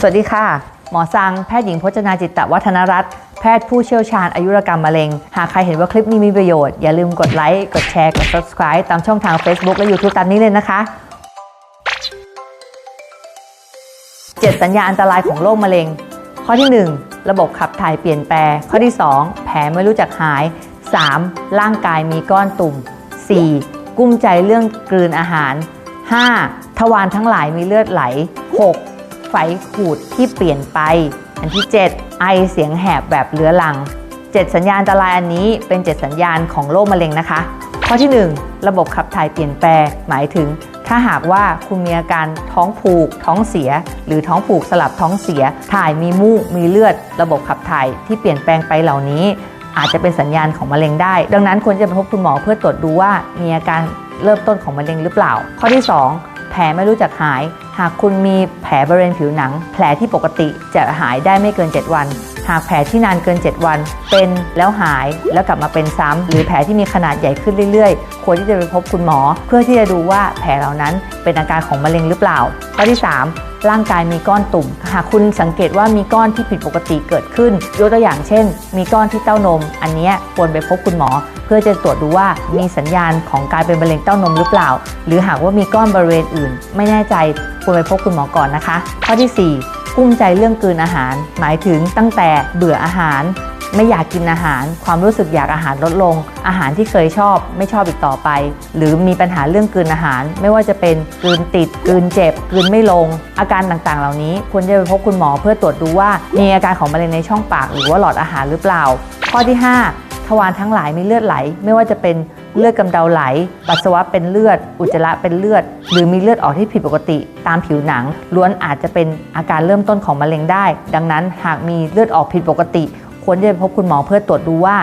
สวัสดีค่ะ หมอซัง แพทย์หญิงพจนาจิตตวัฒนรัตน์แพทย์ผู้เชี่ยวชาญอายุรกรรมมะเร็ง หากใครเห็นว่าคลิปนี้มีประโยชน์ อย่าลืมกดไลค์ กดแชร์ กด subscribe ตามช่องทาง Facebook และ YouTube ตามนี้เลยนะคะ 7 สัญญาอันตรายของโรคมะเร็ง ข้อที่ 1 ระบบขับถ่ายเปลี่ยนแปลงข้อที่ 2 แผลไม่รู้จักหาย 3. ร่างกายมีก้อนตุ่ม 4. กุ้มใจเรื่องกลืนอาหาร 5. ทวารทั้งหลายมีเลือดไหล 6. ไฝขูดที่เปลี่ยนไป อันที่ 7 ไอเสียงแหบแบบเรื้อรัง 7 สัญญาณอันตรายอันนี้เป็น 7 สัญญาณของโรคมะเร็งนะคะ ข้อที่ 1 ระบบขับถ่ายเปลี่ยนแปลงหมายถึง ถ้าหากว่าคุณมีอาการท้องผูก ท้องเสีย หรือท้องผูกสลับท้องเสีย ถ่ายมีมูกมีเลือด ระบบขับถ่ายที่เปลี่ยนแปลงไปเหล่านี้ อาจจะเป็นสัญญาณของมะเร็งได้ ดังนั้นควรจะไปพบคุณหมอเพื่อตรวจดูว่ามีอาการเริ่มต้นของมะเร็งหรือเปล่า ข้อที่ 2 แผลไม่รู้จักหาย หากคุณมีแผลบริเวณผิวหนัง แผลที่ปกติจะหายได้ไม่เกิน 7 วัน หากแผลที่นานเกิน 7 วัน เป็นแล้วหายแล้วกลับมาเป็นซ้ำหรือแผลที่มีขนาดใหญ่ขึ้นเรื่อยๆ ควรที่จะไปพบคุณหมอ เพื่อที่จะดูว่าแผลเหล่านั้นเป็นอาการของมะเร็งหรือเปล่าข้อที่ 3ร่างกายมีก้อนตุ่ม หากคุณสังเกตว่ามีก้อนที่ผิดปกติเกิดขึ้น ยกตัวอย่างเช่น มีก้อนที่เต้านม อันนี้ควรไปพบคุณหมอ เพื่อจะตรวจดูว่ามีสัญญาณของการเป็นมะเร็งเต้านมหรือเปล่า หรือหากว่ามีก้อนบริเวณอื่น ไม่แน่ใจ ควรไปพบคุณหมอก่อนนะคะ ข้อที่ 4 กุ้มใจเรื่องกลืนอาหาร หมายถึงตั้งแต่เบื่ออาหาร ไม่อยากกินอาหาร ความรู้สึกอยากอาหารลดลง อาหารที่เคยชอบไม่ชอบอีกต่อไป หรือมีปัญหาเรื่องกลืนอาหาร ไม่ว่าจะเป็นกลืนติดกลืนเจ็บกลืนไม่ลง อาการต่างๆ เหล่านี้ควรจะไปพบคุณหมอเพื่อตรวจดูว่ามีอาการของมะเร็งในช่องปาก หรือว่าหลอดอาหารหรือเปล่า ข้อที่ 5 ทวารทั้งหลายมีเลือดไหล ไม่ว่าจะเป็น เลือดกำเดาไหล ปัสสาวะเป็นเลือด อุจจาระเป็นเลือด หรือมีเลือดออกที่ผิดปกติ ตามผิวหนัง ล้วนอาจจะเป็นอาการเริ่มต้นของมะเร็งได้ ดังนั้นหากมีเลือดออกผิดปกติ ควรจะไปพบคุณหมอเพื่อตรวจดูว่า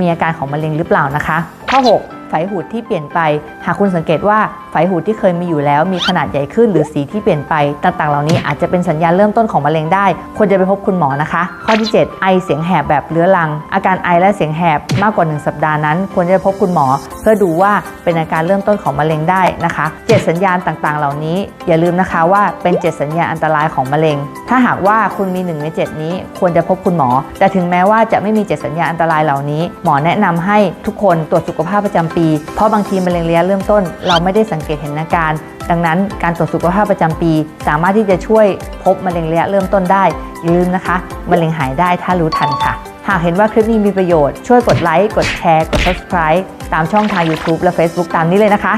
มีอาการของมะเร็งหรือเปล่านะคะ ข้อ 6 ไฝหูดที่เปลี่ยนไป หากคุณสังเกตว่าไฝหูดที่เคยมีอยู่แล้ว มีขนาดใหญ่ขึ้นหรือสีที่เปลี่ยนไป ต่างๆ เหล่านี้อาจจะเป็นสัญญาณเริ่มต้นของมะเร็งได้ ควรจะไปพบคุณหมอนะคะ ข้อที่ 7 ไอเสียงแหบแบบเรื้อรัง อาการไอและเสียงแหบมากกว่า 1 สัปดาห์นั้น ควรจะพบคุณหมอ เพื่อดูว่าเป็นอาการเริ่มต้นของมะเร็งได้นะคะ 7 สัญญาณต่างๆ เหล่านี้ อย่าลืมนะคะว่าเป็น 7 สัญญาณอันตรายของมะเร็ง ถ้าหากว่าคุณมี1ใน7 นี้ควรจะพบคุณหมอ แต่ถึงแม้ว่าจะไม่มี 7 สัญญาณอันตรายเหล่านี้ หมอแนะนำให้ทุกคนตรวจสุขภาพประจำปีเพราะบางทีมะเร็งระยะเริ่มต้น เราไม่ได้สังเกตเห็นอาการ ดังนั้นการตรวจสุขภาพประจำปี สามารถที่จะช่วยพบมะเร็งระยะเริ่มต้นได้อย่าลืมนะคะมะเร็งหายได้ถ้ารู้ทันค่ะ หากเห็นว่าคลิปนี้มีประโยชน์ช่วยกดไลค์กดแชร์กด subscribe ตามช่องทาง YouTube และ Facebook ตามนี้เลยนะคะ